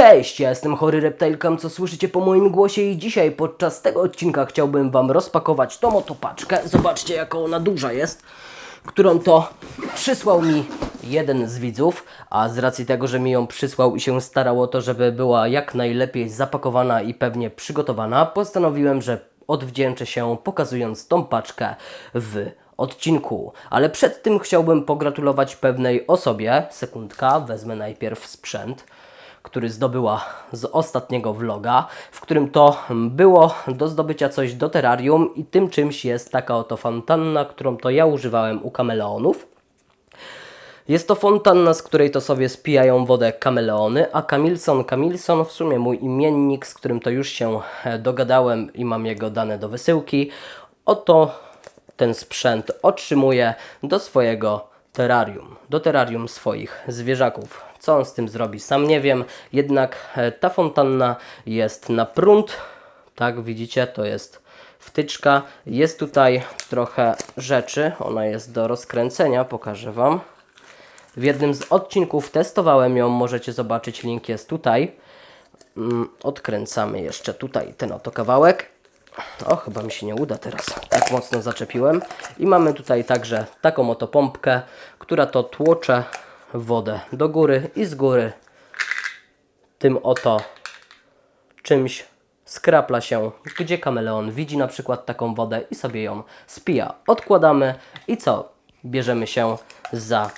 Cześć, ja jestem Chory Reptilkam, co słyszycie po moim głosie i dzisiaj podczas tego odcinka chciałbym Wam rozpakować tą oto paczkę. Zobaczcie jaka ona duża jest, którą to przysłał mi jeden z widzów, a z racji tego, że mi ją przysłał i się starał o to, żeby była jak najlepiej zapakowana i pewnie przygotowana, postanowiłem, że odwdzięczę się pokazując tą paczkę w odcinku. Ale przed tym chciałbym pogratulować pewnej osobie. Sekundka, wezmę najpierw sprzęt który zdobyła z ostatniego vloga, w którym to było do zdobycia coś do terrarium i tym czymś jest taka oto fontanna, którą to ja używałem u kameleonów. Jest to fontanna, z której to sobie spijają wodę kameleony, a Kamilson Kamilson, w sumie mój imiennik, z którym to już się e, dogadałem i mam jego dane do wysyłki, oto ten sprzęt otrzymuje do swojego terrarium, do terrarium swoich zwierzaków. Co on z tym zrobi, sam nie wiem, jednak e, ta fontanna jest na prąd, tak widzicie, to jest wtyczka. Jest tutaj trochę rzeczy, ona jest do rozkręcenia, pokażę Wam. W jednym z odcinków testowałem ją, możecie zobaczyć, link jest tutaj. Mm, Odkręcamy jeszcze tutaj ten oto kawałek. O, chyba mi się nie uda teraz. Tak mocno zaczepiłem. I mamy tutaj także taką oto pompkę, która to tłocze wodę do góry i z góry tym oto czymś skrapla się, gdzie kameleon widzi na przykład taką wodę i sobie ją spija. Odkładamy i co? Bierzemy się za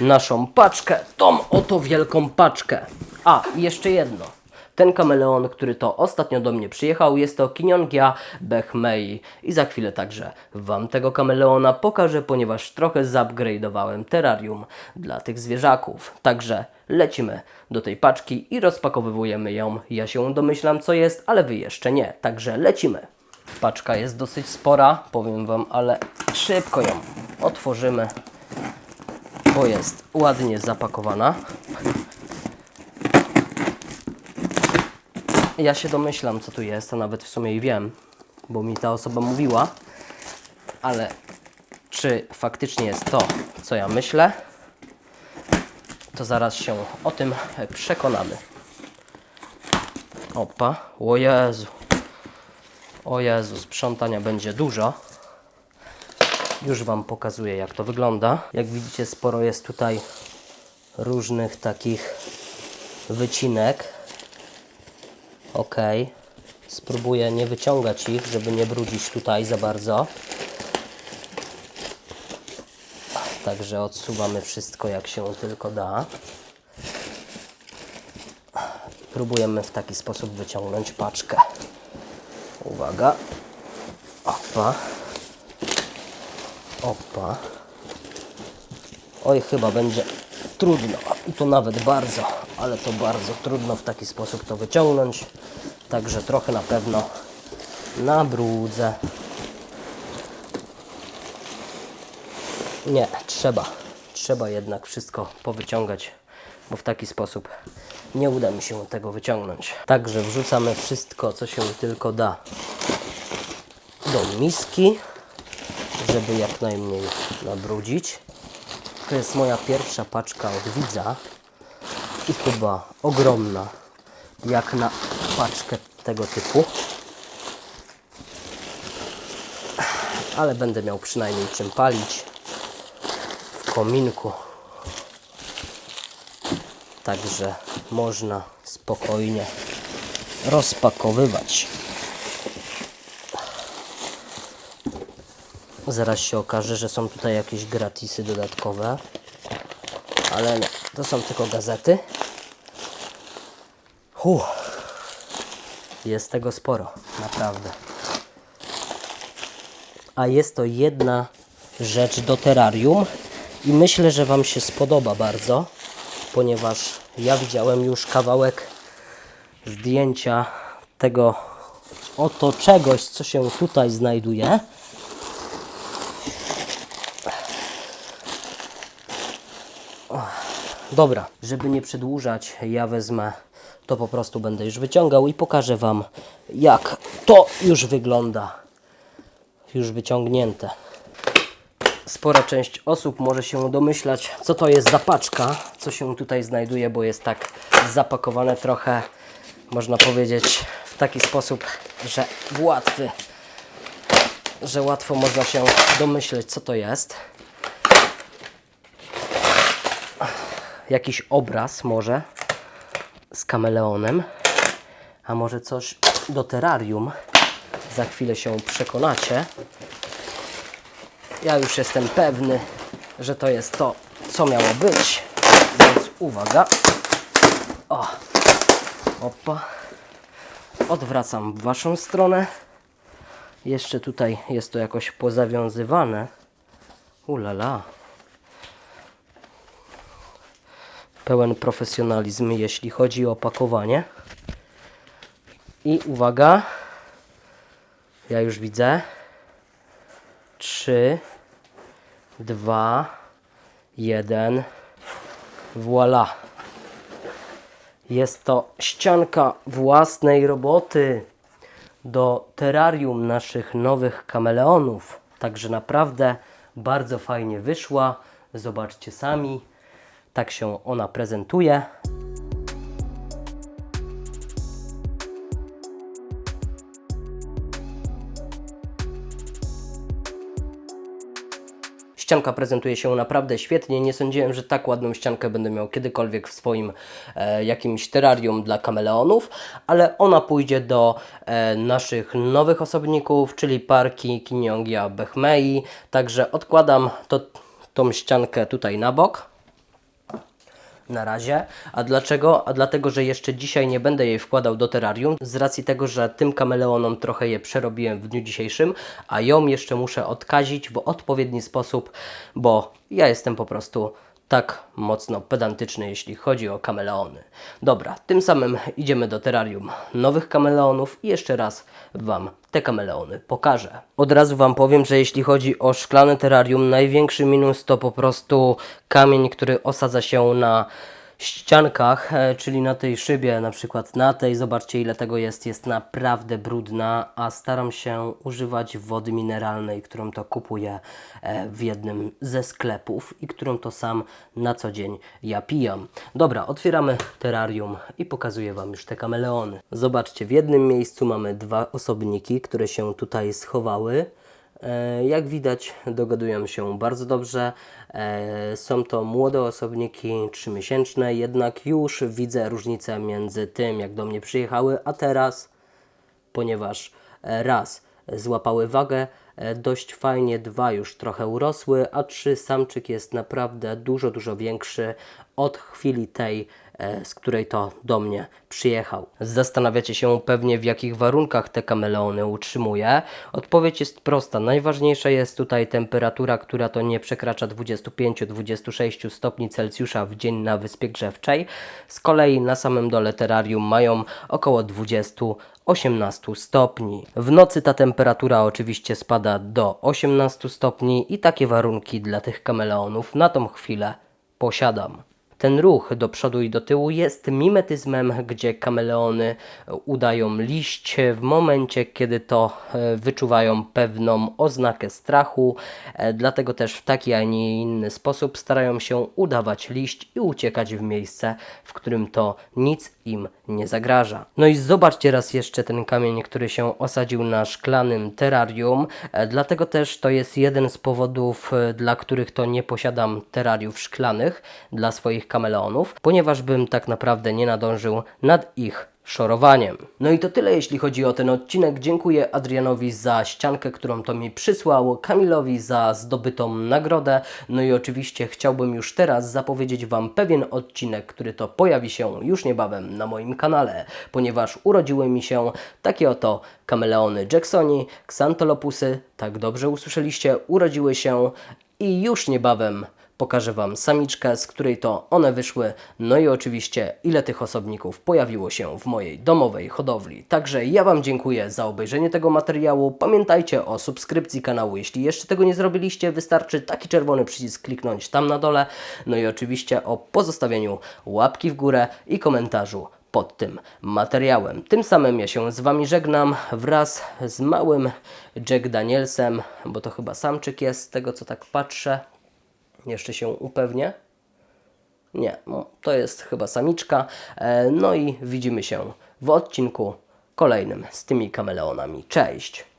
naszą paczkę, tą oto wielką paczkę. A, jeszcze jedno. Ten kameleon, który to ostatnio do mnie przyjechał, jest to Kiniongia Bechmei i za chwilę także Wam tego kameleona pokażę, ponieważ trochę zupgrade'owałem terrarium dla tych zwierzaków. Także lecimy do tej paczki i rozpakowywujemy ją. Ja się domyślam co jest, ale Wy jeszcze nie. Także lecimy. Paczka jest dosyć spora, powiem Wam, ale szybko ją otworzymy, bo jest ładnie zapakowana. Ja się domyślam, co tu jest, a nawet w sumie i wiem, bo mi ta osoba mówiła, ale czy faktycznie jest to, co ja myślę, to zaraz się o tym przekonamy. Opa, o Jezu. O Jezu, sprzątania będzie dużo. Już Wam pokazuję, jak to wygląda. Jak widzicie, sporo jest tutaj różnych takich wycinek. Ok. Spróbuję nie wyciągać ich, żeby nie brudzić tutaj za bardzo. Także odsuwamy wszystko jak się tylko da. Próbujemy w taki sposób wyciągnąć paczkę. Uwaga. Opa. Opa. Oj, chyba będzie trudno. I to nawet bardzo, ale to bardzo trudno w taki sposób to wyciągnąć. Także trochę na pewno nabrudzę. Nie, trzeba. Trzeba jednak wszystko powyciągać, bo w taki sposób nie uda mi się tego wyciągnąć. Także wrzucamy wszystko, co się tylko da do miski, żeby jak najmniej nabrudzić. To jest moja pierwsza paczka od widza i chyba ogromna, jak na paczkę tego typu. Ale będę miał przynajmniej czym palić w kominku. Także można spokojnie rozpakowywać. Zaraz się okaże, że są tutaj jakieś gratisy dodatkowe. Ale nie, to są tylko gazety. Huh. Jest tego sporo, naprawdę. A jest to jedna rzecz do terrarium i myślę, że Wam się spodoba bardzo, ponieważ ja widziałem już kawałek zdjęcia tego oto czegoś, co się tutaj znajduje. Dobra, żeby nie przedłużać, ja wezmę to po prostu będę już wyciągał i pokażę Wam jak to już wygląda. Już wyciągnięte spora część osób może się domyślać, co to jest za paczka, co się tutaj znajduje, bo jest tak zapakowane trochę, można powiedzieć, w taki sposób, że łatwy, że łatwo można się domyśleć, co to jest. Jakiś obraz może z kameleonem, a może coś do terrarium. Za chwilę się przekonacie. Ja już jestem pewny, że to jest to, co miało być. Więc uwaga. O, opa. Odwracam w Waszą stronę. Jeszcze tutaj jest to jakoś pozawiązywane. Ulala. Pełen profesjonalizm, jeśli chodzi o opakowanie. I uwaga. Ja już widzę. Trzy, dwa, jeden. Voila. Jest to ścianka własnej roboty do terrarium naszych nowych kameleonów. Także naprawdę bardzo fajnie wyszła. Zobaczcie sami. Tak się ona prezentuje. Ścianka prezentuje się naprawdę świetnie. Nie sądziłem, że tak ładną ściankę będę miał kiedykolwiek w swoim e, jakimś terrarium dla kameleonów, ale ona pójdzie do e, naszych nowych osobników, czyli parki Kiniongia Bechmei. Także odkładam to, tą ściankę tutaj na bok na razie. A dlaczego? A dlatego, że jeszcze dzisiaj nie będę jej wkładał do terrarium, z racji tego, że tym kameleonom trochę je przerobiłem w dniu dzisiejszym, a ją jeszcze muszę odkazić w odpowiedni sposób, bo ja jestem po prostu tak mocno pedantyczny, jeśli chodzi o kameleony. Dobra, tym samym idziemy do terrarium nowych kameleonów i jeszcze raz Wam te kameleony pokażę. Od razu Wam powiem, że jeśli chodzi o szklane terrarium, największy minus to po prostu kamień, który osadza się na ściankach, e, czyli na tej szybie, na przykład na tej, zobaczcie ile tego jest, jest naprawdę brudna, a staram się używać wody mineralnej, którą to kupuję e, w jednym ze sklepów i którą to sam na co dzień ja pijam. Dobra, otwieramy terrarium i pokazuję Wam już te kameleony. Zobaczcie, w jednym miejscu mamy dwa osobniki, które się tutaj schowały. E, Jak widać, dogadują się bardzo dobrze. E, Są to młode osobniki, trzymiesięczne, jednak już widzę różnicę między tym, jak do mnie przyjechały, a teraz, ponieważ e, raz złapały wagę dość fajnie, dwa już trochę urosły, a trzy samczyk jest naprawdę dużo, dużo większy od chwili tej, e, z której to do mnie przyjechał. Zastanawiacie się pewnie w jakich warunkach te kameleony utrzymuje. Odpowiedź jest prosta. Najważniejsza jest tutaj temperatura, która to nie przekracza 25-26 stopni Celsjusza w dzień na wyspie grzewczej. Z kolei na samym dole terrarium mają około 20 18 stopni. W nocy ta temperatura oczywiście spada do 18 stopni i takie warunki dla tych kameleonów na tą chwilę posiadam. Ten ruch do przodu i do tyłu jest mimetyzmem, gdzie kameleony udają liść w momencie, kiedy to e, wyczuwają pewną oznakę strachu. E, Dlatego też w taki, a nie inny sposób starają się udawać liść i uciekać w miejsce, w którym to nic im nie zagraża. No i zobaczcie raz jeszcze ten kamień, który się osadził na szklanym terrarium. E, Dlatego też to jest jeden z powodów, dla których to nie posiadam terrariów szklanych dla swoich kameleonów, ponieważ bym tak naprawdę nie nadążył nad ich szorowaniem. No i to tyle jeśli chodzi o ten odcinek. Dziękuję Adrianowi za ściankę, którą to mi przysłał, Kamilowi za zdobytą nagrodę. No i oczywiście chciałbym już teraz zapowiedzieć Wam pewien odcinek, który to pojawi się już niebawem na moim kanale, ponieważ urodziły mi się takie oto kameleony Jacksoni, Xantolopusy, tak dobrze usłyszeliście, urodziły się i już niebawem Pokażę Wam samiczkę, z której to one wyszły, no i oczywiście ile tych osobników pojawiło się w mojej domowej hodowli. Także ja Wam dziękuję za obejrzenie tego materiału. Pamiętajcie o subskrypcji kanału, jeśli jeszcze tego nie zrobiliście, wystarczy taki czerwony przycisk kliknąć tam na dole. No i oczywiście o pozostawieniu łapki w górę i komentarzu pod tym materiałem. Tym samym ja się z Wami żegnam wraz z małym Jack Danielsem, bo to chyba samczyk jest, z tego co tak patrzę. Jeszcze się upewnię. Nie, no, to jest chyba samiczka. E, No i widzimy się w odcinku kolejnym z tymi kameleonami. Cześć!